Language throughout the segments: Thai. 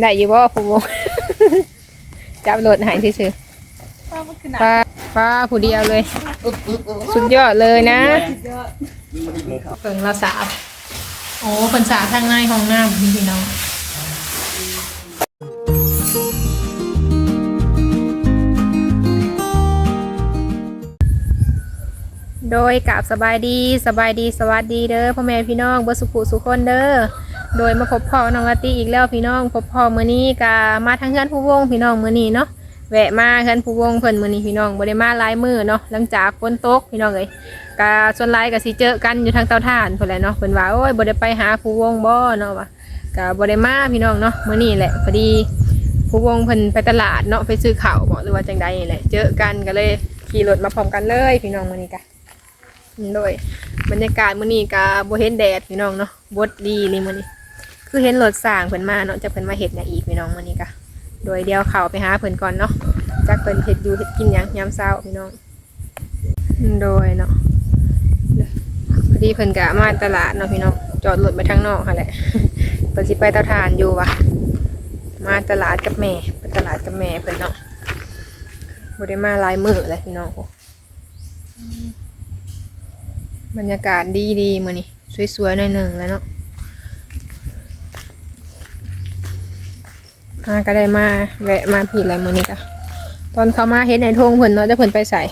ได้อยู่บ่ผู้วง จับรถใหายซื่อว่ามันคือหๆนักป้าป้าผู้เดียวเลย สุดยอดเลยนะเปิงเราสาบโอ้คนสาบทางในห้องน้ำพี่พี่น้องโดยกับสบายดีสบายดีสวัสดีเด้อพ่อแม่พี่น้องเบอสุขุสุคนเด้อ โดยมาพบพ่อน้องลาตีอีกแล้วพี่น้องพบพ่อมื้อนี้กามาทางเฮือนผู้วงพี่น้องมื้อนี้เนาะแวะมาเฮือนผู้วงเพิ่นมื้อนี้พี่น้องบ่ได้มาหลายมื้อเนาะหลังจากฝนตกพี่น้องเอ้ยกาส่วนหลายก็สิเจอกันอยู่ทางเตาถ่านพุ่นแหละเนาะเพิ่นว่าโอ้ยบ่ได้ไปหาผู้วงบ่เนาะว่ากาบ่ได้มาพี่น้องเนาะมื้อนี้แหละพอดีผู้วงเพิ่นไปตลาดเนาะไปซื้อข้าวบ่หรือว่าจังใดนี่แหละเจอกันก็เลยขี่รถมาพร้อมกันเลยพี่น้องมื้อนี้กะโดยบรรยากาศมื้อนี้ก็บ่เห็นแดดพี่น้องเนาะบดดีเลยมื้อนี้ คือเห็นรถสร้างเพิ่นมาเนาะจะเพิ่นมาเฮ็ดหยังอีกพี่น้องมื้อนี้ก็โดยเดียวเข้าไปหาเพิ่นก่อนเนาะจักเพิ่นเฮ็ดอยู่เฮ็ดกินยังยามเช้าพี่น้อง โดยเนาะพอดีเพิ่นก็มาตลาดเนาะพี่น้องจอดรถไปทางนอกหั่นแหละเพิ่นสิไปเตาถ่านอยู่ว่ะมาตลาดกับแม่ไปตลาดกับแม่เพิ่นเนาะบ่ได้มาลายมือเลยพี่น้องโอ้บรรยากาศดีดีมือนี่สวยๆหน่อยหนึ่งแล้วเนาะ อาก็ได้มาแวะมาผิดอะไรมือนี้ก็ตอนเขามาเห็นในทงเพิ่นเนาะจะเพิ่นไปใส่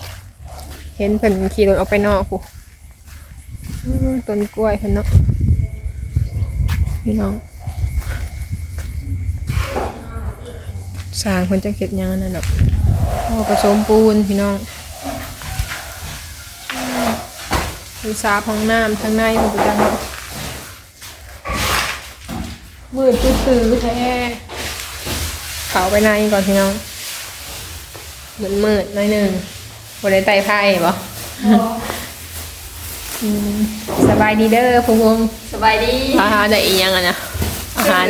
เห็นเพิ่นขี่รถออกไปนอกกูต้นกล้วยเพิ่นเนาะพี่น้องสร้างเพิ่นจะเก็บยังนั่นเนาะโอ้ผสมปูนพี่น้องมีซาบห้องน้ำข้างในมันจะดังมืดตื้อๆแท้ เขาไปในก่อนพี่น้องเหมือนมืดหน่อยหนึ่งบนได้ไต่ไพ่บ่อืมสบายดีเด้อพงพงสบายดีอาหารได้อีกยังอะนะอาหาร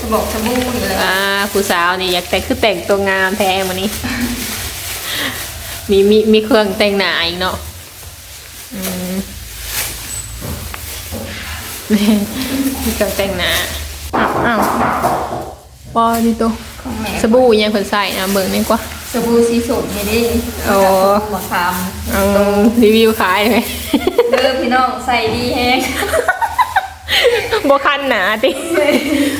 สบอกสบู่อยู่เลยอ่าผู้สาวนี่อยากแต่งคือแต่งตัวงามแท้วันนี้ มีมีมีเครื่องแต่งหน้าอีกเนาะอืมมีเครื่องแต่งหน้าอ้าวอ้าว ปอดีโตของแม่สบู่ยังคนใส่นะเบิ่งนี่กว่า สบู่สีสดนี่ดิโอ้มะขามเอารีวิวขายไหมเด้อพี่น้องใส่ดีแฮงบ่คันหนาติ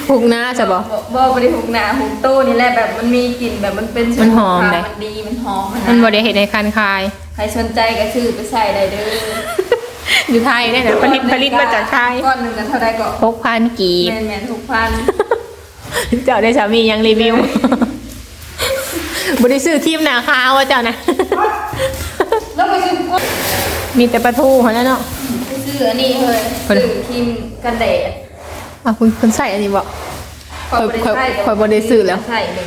หุกหน้าจะบ่ บ่บ่ได้หุกหนาหุกโต้นี่แหละแบบมันมีกลิ่นแบบมันเป็นมันหอมเลเลยมันดีมันหอมมันบ่ได้เห็นในคันคาย ใครสนใจก็ซื้อไปใส่ได้เด้ออยู่ไทยได้นะผลิตผลิตมาจากไทยก้อนหนึงกันเท่าใดก็หกพันกีบ แม่นแม่นทุกพัน เจ้าได้สามียังรีวิวบริซื้อทีมหนาคาวะเจ้านะ แล้วไปซื้อก้อนมีแต่ปลาทูเขาแล้วเนาะไปซื้ออันนี้เฮ้ยเพิ่นซื้อครีมกันแดดอะคุณคุณใส่อันนี้บ่ข้อยบ่ได้ใส่ข้อยบ่ได้ซื้อแล้วใส่เลย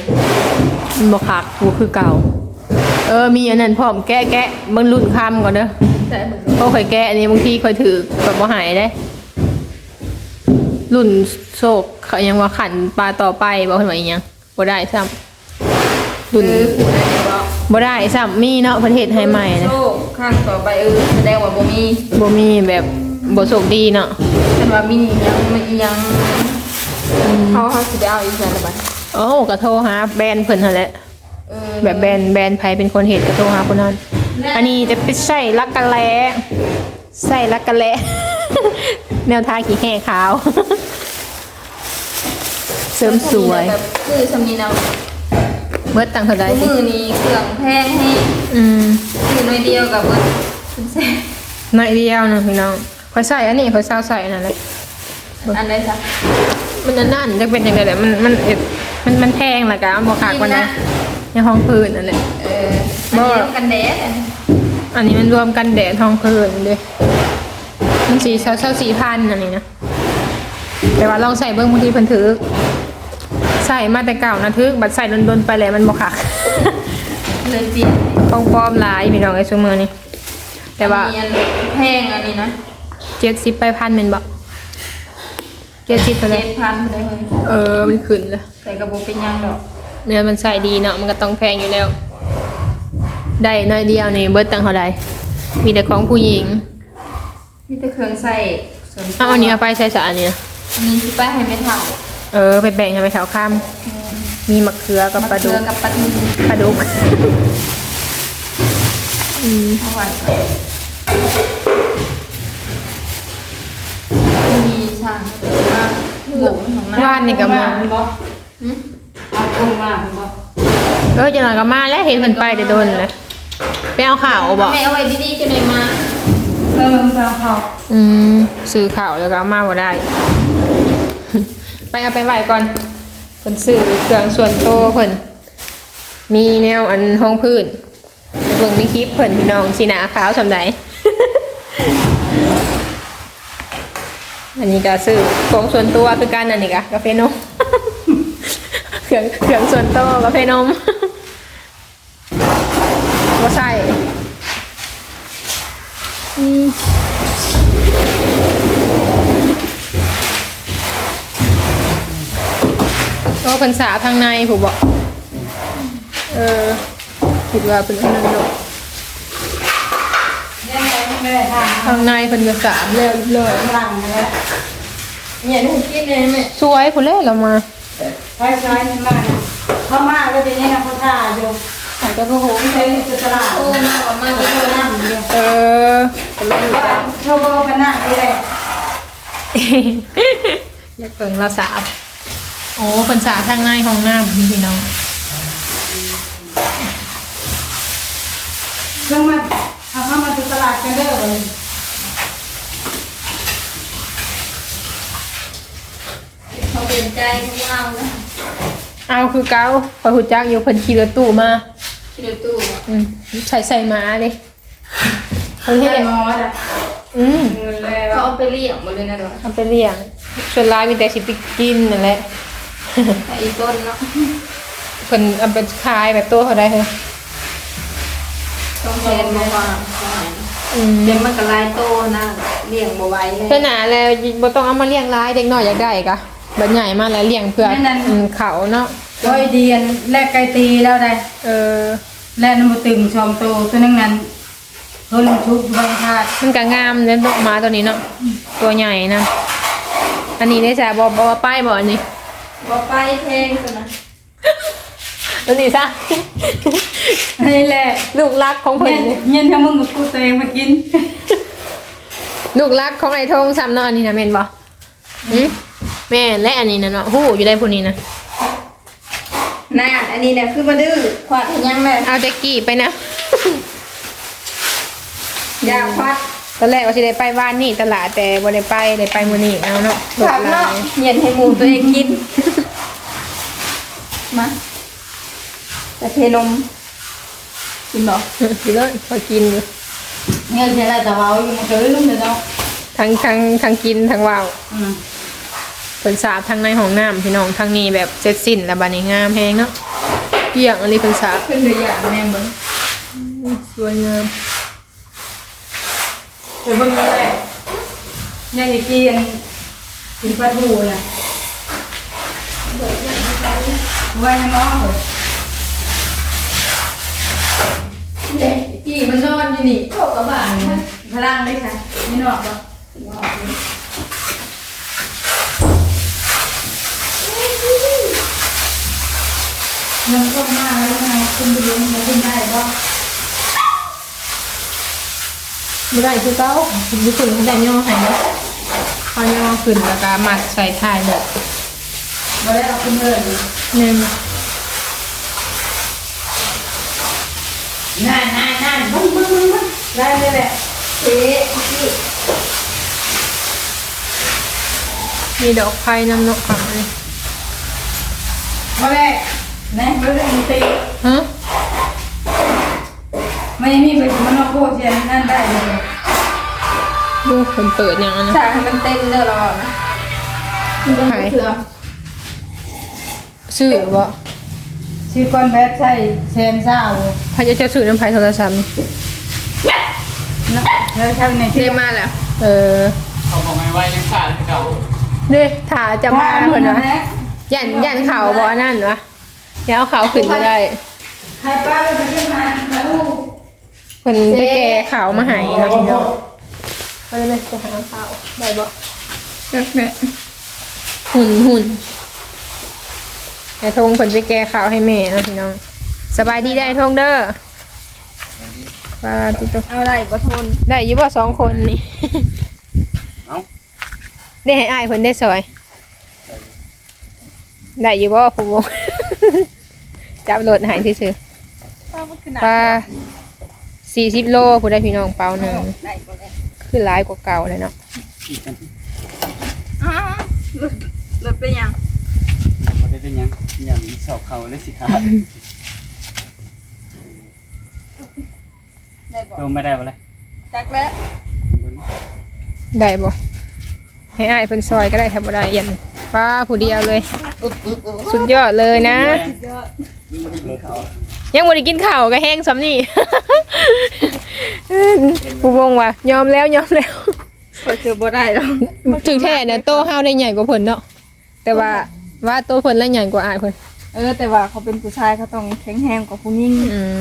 มันบ่คักกูคือเก่า เออมีอันนั้นพร้อมแกะแกะเบิ่งรุ่นคำก่อนเด้อใส่เหมือนเพราะข่อยแกะอันนี้บางทีข่อยถือแบบบ่หายได้ รุ่นโศกเขายังว่าขันปลาต่อไปบ่เพิ่นว่าอีหยังบ่ได้ซ้ำรุ่นเออผู้ใดบอกบ่ได้ซ้ำมีเนาะประเทศให้ใหม่นะโชคข้างต่อไปเออแสดงว่าบ่มีบ่มีแบบบ่โชคดีเนาะฉันว่ามียังมันยังเขาเขาสิไปเอาอีกแล้วบัดโอ้ก็โทรหาแบรนด์เพิ่นหั่นแหละ เออแบบแบรนด์แบรนด์ไผเป็นคนเฮ็ดก็โทรหาคนนั้น อันนี้จะไปใส่ลักกะแลใส่ลักกะแล แนวทางขี้แห่ขาว เสริมสวย แบบคือสำนีเนาะเบิดตังค์เท่าใดมือนี้เครื่องแพงให้อืมคือน้อยเดียวกับเบิดคุณแซ่น้อยเดียวนะพี่น้องข่อยใส่อันนี้ข่อยเศร้าใส่นั่นแหละอันใดซะมันอันนั่นจะเป็นยังไงแหละมันมันเอ็ดมันมันแพงละกะบ่ขากกว่านะในห้องพื้นนั่นแหละ เอออันนี้น้ำกันแดดอะอันนี้มันรวมกันแดดทองเพลินด้วย มันสีเซาเซาสี่พันอันนี้นะแต่ว่าลองใส่เบิ้งบางทีเพิ่นถือใส่มาแต่เก่านะทึกบัดใส่โดนๆไปแล้วมันบ่คักเลยเปลี่ยนปองปลอมหลายพี่น้องไอ้ซุมือนี่แต่ว่าอันนี้อันแพงอันนี้นะเจ็ดสิบไปพันเป็นบ่เจ็ดสิบไปเลเจ็ยดพันเลยเออมันขึ้นเลยแต่กระบอกเป็นหยังดอกเนื้อมันใส่ดีเนาะมันก็ต้องแพงอยู่แล้ว ได้น้อยเดียวนี่เบิดตังค์เท่าใดมีแต่ของผู้หญิง มีแต่เครื่องใส่ส่วนตัวเอาอันนี้เอาไปใส่สารนี่นะอันนี้สิไปให้ไม่เท่าเออไปแบ่งให้ไปแถวข้าม มีมะเขือกับมะปลาเขืดุอกกับปลาทูปลาดุกอืมเอาไว้มีช่างว่าหมูของมันว่านนี่ก็มาหืมเอากุ้งมาบ่เออจะหน่อยก็มาแล้วเห็นมันไปแต่โดนเลยไปเอาข่าวบอกแม่เอาไว้ดีๆจะไหนมา เออมันจะเขาอืมซื้อข่าวแล้วก็เอามาบ่ได้ ไปเอาไปไหวก่อนเพิ่นซื้อเครื่องส่วนโตวเพิ่นมีแนวอันห้องพื้นเบิ่งในคลิปเพิ่นพี่น้องสีหนาขาวสำใด อันนี้ก็ซื้อของส่วนตัวคือกันอันนี้กะกาแฟนม เครื่องเครื่องส่วนตัวกาแฟนมก็ใส่ โอ้เพิ่นสาทางในผู้บอก เออคิดว่าเป็นอันนั้นเนาะเนี่ยไม่ได้ทางทางในเพิ่นก็สามแล้วเลยหลังเลยเนี่ยหนูกินเลยแม่สวยผู้เล่เรามาใช้ใช้นี่มาเขามาก็จะเนี่ยนะเขาท่าอยู่อาจจะ ก็โหไม่ใช่จะตลาดโอ้มากกว่ามาเขากก็นั่งอยู่เออเขาก็ไปนั่งนี่แหละอยากเปิงเราสาบโอ้เพิ่นสาทางในห้องน้ำพี่น้องเรื่องมาเอาเข้ามาที่ตลาดกันเด้อเลยเขาเปลี่ยนใจเขาเอานะเอาคือเก้าพอหูจักอยู่เพิ่นขี่รถตู้มา คิดดูตู้อืมใส่ใส่หมาเลยเขาเฮ็เรียดกมอดอะอืมเงินแล้วเขาเอาไปเลี้ยงหมดเลยนะเดี๋ยวทำไปเลี้ยงส่วนร้ายมีแต่สิไปกินนั่นแหละไอ้ต้นเนาะเพิ่นเอาไปขายแบบตัวเขาได้เหรอต้องแทนมาวางอืมเดี๋ยวมันก็ลายโตนะเลี้ยงบ่ไหว้เลยเพื่อนหนาแล้วบ่ต้องเอามาเลี้ยงร้ายเด็กน้อยอยากได้กะบัดใหญ่มาแล้วเลี้ยงเพื่ออืมเขาเนาะร้อยเดียนแลกไก่ตีแล้วได้เออ แลกน้ำมันตึงชอมโตตัวนึงนั้นเพิ่นทุกบางธาตุมันก็งามเด้ดอกไม้ตัวนี้เนาะตัวใหญ่นะอันนี้ได้จ้ะบ่บ่ว่าป้ายบ่อันนี้บ่ไปแพงตัวนะตัวนี้ซะนี่แหละลูกรักของเพิ่นเย็นนี่เย็นถ้ามึงกับกูเตงมากิน ลูกรักของไอ้ทงซ้ำเนาะอันนี้นะแม่นบ่หืมแม่นและอันนี้นะเนาะฮู้อยู่ได้ผู้นี้นะ น่าอันนี้เนี่ยคือมาดื้อขวาดยังแม่เอาแจ็กกี้ไปนะยาวควัดตอนแรกว่าสิได้ไปบ้านนี่ตลาดแต่บ่ได้ไปได้ไปมื้อนี้เอาเนาะรถขับหเนาะลายเหยียนให้หมูตัวเองกิน มาแต่เทนมกินบ่กินเลยพอกินอยู่เงี้ยใช่ไรแต่ว่าอยู่มันเคยลุ่มเลยเนาะทั้งทั้งทั้งกินทั้งว่าวอืม เพิ่นสาดทั้งในห้องน้ำพี่น้องทั้งนี้แบบเสร็จสิ้นแล้วบัดนี้งามแฮงเนาะเกี่ยงอันนี้เพิ่นสาดขึ้นตัวอย่างแม่เบิ่งสวยงามเดี๋ยวเบิ่งนี่แหละเนี่ยอีกทีอันกินปลาทูน่ะไว้ให้น้องเลยเด็กพี่มันนอนอยู่นี่เข้ากับบ้านพลังเลยค่ะนี่นอก ปะเงินก็มาแล้วไงคุณไปเลี้ยงมันขึ้นได้ปะบ่ได้คือเก่าอยู่ขึ้นเขาได้ย่อให้เนาะพอย่อขึ้นแล้วก็มัดใส่ท้ายแบบมาได้เอาขึ้นเลยแม่นนั่นนั่นนั่นบึ้งบึ้งบึ้งบึ้งได้เลยแหละเจ๊พี่มีดอกไผ่น้ำนาะค่ะเลยมาแม่ นะมาเลยมีตีฮะไม่มีไปมันนอกโคเชียนนั่นได้เลยลูกเพิ่นเปิดหยังอะนะฉากให้มันเต้นเด้อเราอะนะมันเป็นเสือซื้อบ่ชื่อก้อนแบทใช่แซมซ่าโว้พายจะซื้อน้ำไผ่โทรศัพท์นี่นะแล้วช่างในเทที่มาแล้ว เออเขาบอกไม่ไหวยังขาดให้เขาเด้ถ้าจะมาเพิ่นนะว่ายันยันเขาบ่อันนั่นวะ เดี๋ยวเอาเขาขึ้นบ่ได้ใครป้าก็จะขึ้นมาแล้วเพิ่นไปแก่เขามาให้เนาะพี่น้องไปเลยไปหาเขาได้บ่เด็กเนี่ยหุ่นหุ่นไอ้ทงเพิ่นไปแก้ข่าวให้แม่เนาะพี่น้องสบายดีได้ไอ้ทงเด้อปลาติดตัวเอาได้บ่ทนได้อยู่บ่สองคนนี่เอ้าได้ให้อ้ายเพิ่นได้ซอยได้อยู่บ่ผู้วง จับรถใหายซื่อป้ามันคือหๆนักปลาสี่สิบโลผู้ได้พี่น้องเปล่าหนึ่งได้บ่ได้คือหลายกว่าเก่าเลยเนาะอีกกันอ้าวหลุดหลุดไปยังบ่ได้เป็นหยังอย่างสอบเขาเลยสิครับได้บ่ลงไม่ได้บ่เลยจักแล้วได้บ่ ให้อ้ายเพิ่นซอยก็ได้ครับบ่ได้ยันปลาผู้เดียวเลย สุดยอดเลยนะ ยังบ่ได้กินข้าวก็แห้งซ้ำนี่ ผู้วงว่ายอมแล้วยอมแล้วพอเจอบ่ได้แล้วถึงแท้เนี่ยโตเฮาได้ใหญ่กว่าเพิ่นเนาะแต่ว่าว่าโตเพิ่นแล้วใหญ่กว่าอ้ายเพิ่นเออ แต่ว่าเขาเป็นผู้ชายเขาต้องแข็งแรงกว่าผู้หญิงอืม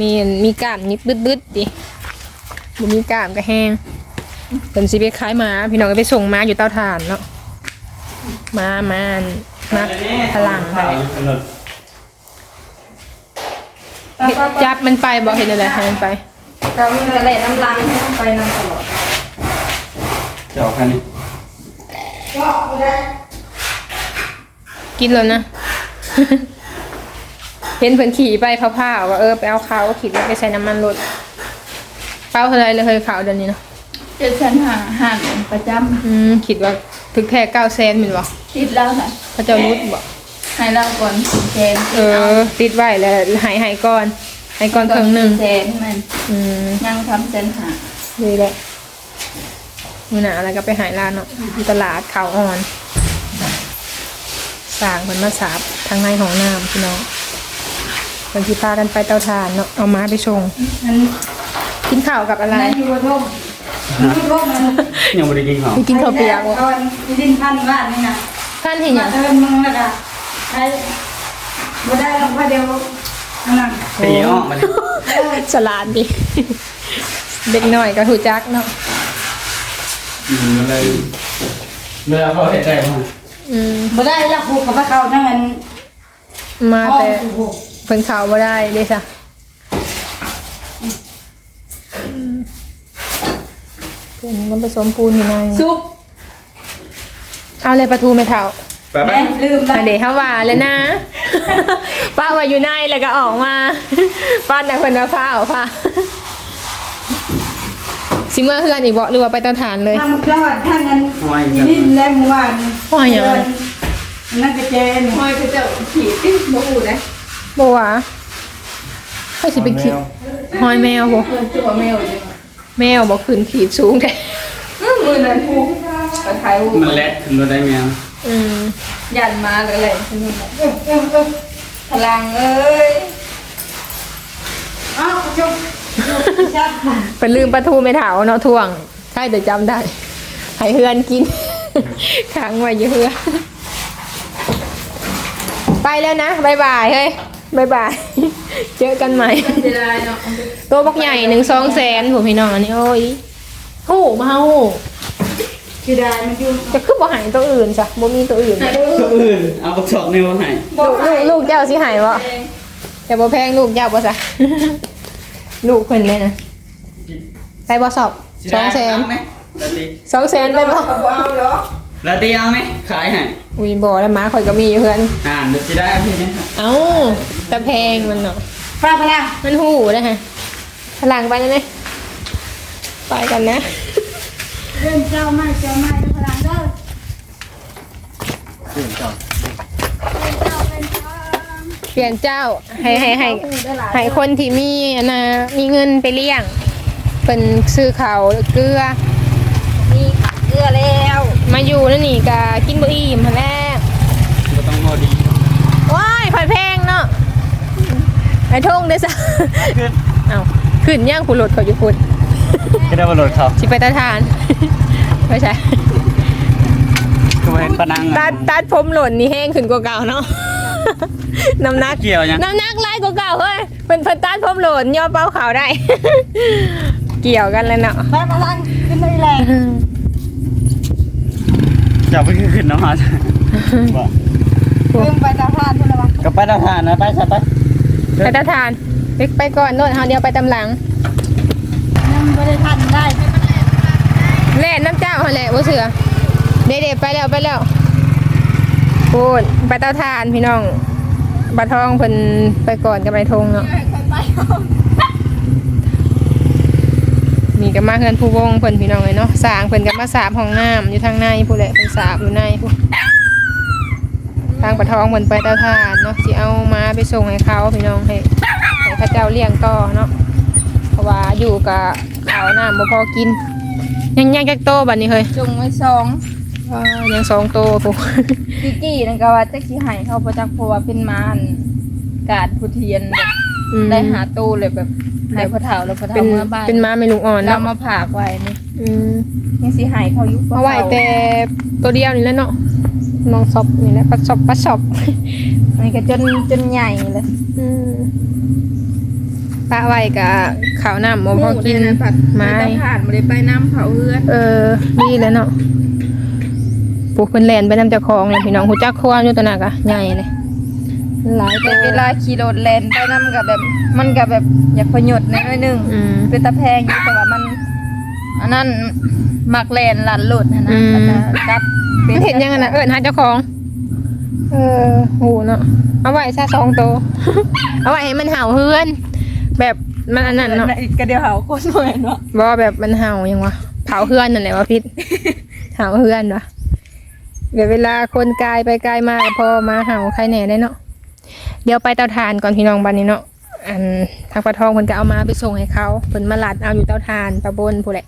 มีมีกล้ามนิดบึดๆดิบ่มีกล้ามก็แห้ง เพิ่นสิไปขายหมา พี่น้องก็ไปส่งหมาอยู่เตาถ่านเนาะหมามามาพลังจับมันไปบอกเห็นอะไรให้มันไปแต่มีอะไรน้ำลังไปนำตลอดจะออกกันนี่กินแล้วนะ เห็นเพิ่นขี่ไปพะๆว่าเออไปเอาขาวขี่รถไปใส่น้ำมันรถเป้าเท่าไรเลยเคยขาวเดือนนี้เนาะ เจ็ดแสนห้าห่านประจอืมคิดว่าถึกแค่เก้าแสนเหมือนบ่ำคิดแล้วค่ะพระเจ้ารุดบ่ให้เราก่อนแสนเออ ติดไว้แล้วหายหายก่อนหายก่อนครึ่งหนึ่งแสนมันอืมยังทำแสนห้าดีแหละมือหนาอะไรก็ไปหายร้านเนาะที่ตลาดขาวอ่อนสร้างคนมาสาบทางในของน้ำพี่น้องบางทีพากันไปเตาถ่านเนาะเอามาไปชงนั้นกินข้าวกับอะไร นั่นอยู่บนร่มอ ยู่ร่มมันยังบ่ได้กินของไปกินข้าวเปียกก่อนดินพันบ้านนี่นะท่านเห็นอย่างเดินมึงแล้วก็ใช้บ่ได้ลงพอเดียวอันนั้นปีอ้อมันฉลาดดิเด็กน้อยก็ถูจักเนาะอืมเลยเวลาเขาเฮ็ดได้บ่อืมบ่ได้แล้วผูกกับพระเขาทั้งนั้นมาแต่เพิ่นข่าวบ่ได้เด้ซะเพิ่ นมันผสมปูนอยู่ในซุปเอาเลยปลาทูไม่เท่าไปไปแม่ลืมอัแล้วนเดฮาวาเลยนะ ป้าว่าอยู่ในแล้วก็ออกมาป้าแต่เพิ่นว่าผ้าเอาผ้าสิเมื่อเฮือนอีกบ่หรือว่าไปเตาถ่านเลย ทำคลอดท่านนั้นห้อยนี่แล้วเมื่อวานห้อยหยัง นั่นก็เจนห้อยก็จะขี่ติ๊กบ่อูได้บ่ว่าให้สิไปคิดหอยแมวบ่เพิ่นตัวแมวอยู่ แมวบ่ขึ้นขีดสูงแท้อื้อมือนั้นผูกไปถ่ายรูปมันแลดขึ้นรถได้แมวอืมยันมาเลยเลยสนุกเอ้ยเอ้ยเอ้ยพลังเอ้ยอ้าวจบชัดเป็นลืมปลาทูไม่เถาเนาะท่วง ใช่เดี๋ยวจำได้ให้เฮือนกินค้างไว้อยู่เฮือนไปแล้วนะบายบายเฮ้ยบายบาย เจอกันใหม่ เสียดายเนาะตัวบักใหญ่หนึ่งสองแสนผมพี่น้องอันนี้โอ้ยหูมาหูเสียดายมันอยู่จะขึ้นบ่ใหายตัวอื่นจ้ะบ่มีตัวอื่น ตัวอื่นเอาบักชอกนิ้วให้ลูกลูกลูกเจ้าสิใหายวะแต่บ่แพงลูกเจ้าบ่ซะลูกเพิ่นเลยนะไปบ่สอบสองแสนเอาไหมลาตีสองแสนไปบ่เขาบอกเอาเหรอลาตีเอาไหมขายให้อุ้ยบ่แล้วหมาข่อยก็มีอยู่เพื่อนอ่านเดี๋ยวสิได้เอาพี่นี่เอ้าแต่แพงมันเนาะ พระพลังมันหูนะฮะพลังไปแล้วเนี่ยไปกันนะเรื่องเจ้าไม่เจ้าไม่พลังเด้อตื่นก่อนเปลี่ยนเจ้าให้ให้ให้ให้คนที่มีอันนะมีเงินไปเลี้ยงเป็นซื้อเขาวเกลือมีขาเกลือแล้ว มาอยู่นั่นนี่กะกินบ่อิ่มหั่นแหล้วก็ต้องพอดีว้ายผัดแพงเนาะ ไอ้ทงได้ซะขึ้นเอ้าขึ้นย่างผู้รถเขาอยู่พุ่นก็ได้บรรลุเขาสิไปตาทานไม่ใช่ก็ไปปะนังตัดตัดผมหล่นนี่แห้งขึ้นกว่าเก่าเนาะน้ำหนัก เกี่ยวยังน้ำหนักไล่กว่าเก่าเฮ้ยเป็นเพิ่นตัดผมหล่นย่อเป้าขาวได้ เกี่ยวกันแล้วเนาะพระพลังขึ้นไม่แรงจับไปขึ้นน้ำมาบ่เพิ่มไปตาพานพุ่นละวะกับไปทหารนะไปซะไป ไปตาทานไปไปก่อนโน่นเฮาเดียวไปตำหลังยังบ่ได้ทันได้แล่นน้ำเจ้าหั่นแหละบ่เสือเด็ดๆไปแล้วไปแล้วพูดไปเตาทานพี่น้องบาทองเพิ่นไปก่อนกับไปทงเนาะนี่ก็มาเฮือนผู้วงเพิ่นพี่น้องเลยเนาะสร้างเพิ่นก็มาสาบห้องน้ำอยู่ทางในผู้แหละเพิ่นสาบอยู่ในผู้ ทางปะทองเพิ่นไปเตาถ่านเนาะสิเอามาไปส่งให้เขาพี่น้องให้ให้พระเจ้าเลี้ยงต่อเนาะเพราะว่าอยู่กับข้าวน้ำบ่พอกิน ยังยังจักโตบัดนี้เฮ้ยจงไว้สองเออยังสองโตผู้กิกี้นั่นก็ว่าจักสิให้เขาบ่จักเพราะว่าเป็นหมานกาดผู้เทียนแบบอืมได้หาตู้เลยแบบให้พ่อเฒ่าแล้วพ่อเป็เฒ่านเมื่อบ้านเป็นม้าไม่ลูกอ่อนเราเนาะมาผากไว้นี่อืมยังสิให้เขาอยู่เอาไว้แต่ตัวเดียวนี่แหละเนาะ น้องซอบนี่แหละปัดซอบปัดซอบอันนี้ก็จนจนใหญ่เลยอืมป้าไว้กับข้าวน้ำหมพอกินผัดไม้ตาผ่านบ่ได้ไปน้ำเผาเฮือนเออนี่แหล้วเนาะปลูกเป็นแลนไปน้ำเจ้าของเลยพี่น้องหูจักควานอยู่ตัวหนักอะใหญ่เลยหลายตัแต่วเวลาขี่รถแล่นไปน้ำกับแบบ มันก็แบบอยากพยศหน้อยๆหนึงอืมเป็นตะแพงอยู่แต่ว่ามัน อันนั้นมักแลนลันหลุดนะอืนะมแล้วก็กัดมันเห็นยังไงนะเอิญหาเจ้าของ เออโหเนาะเอาไว้ซะสองตัว เอาไว้ให้มันเห่าเฮือน แบบมันอันนั้นเนาะอีกกระเดียวเหาโคตรเหมือนวะบ่แบบมันเห่ายังวะเผาเฮือนนั่นแหละวะพิษ เห่าเฮือนวะเดี๋ยวเวลาคนกายไปกายมาพอมาเห่าใครแหน่ได้เนาะเดี๋ยวไปเตาถ่านก่อนพี่น้องบันนี้เนาะอันทางปลาทองเพิ่นก็เอามาไปส่งให้เขาเพิ่นมาลัดเอาอยู่เตาถ่านปลาบนผู้นแหละ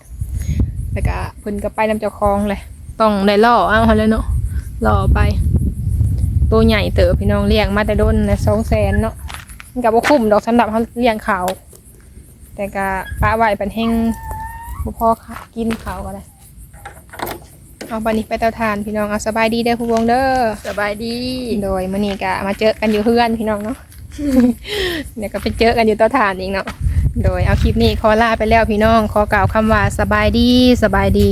แล้วก็เพิ่นก็ไปนำเจ้าของเลยต้องได้ล่อเอาเขาเลยเนาะล่อไป ตัวใหญ่เต๋อพี่น้องเลี้ยงมาแต่โดนนะสองแสนเนาะมันก็บ่คุ้มดอกสำหรับเขาเลี้ยงเขาแต่ก็ป้าไหวเป็นแห้งบ่พอค่ะกินเขาก็ได้เอาบันนี้ไปเตาทานพี่น้องเอาสบายดีเด้อผู้วงเด้อสบายดี โดยมื้อนี้ก็มาเจอกันอยู่เพื่อนพี่น้องเนาะ เดี๋ยวก็ไปเจอกันอยู่เตาทานอีกเนาะ โดยเอาคลิปนี้ขอลาไปแล้วพี่น้อง ขอกล่าวคำว่าสบายดีสบายดี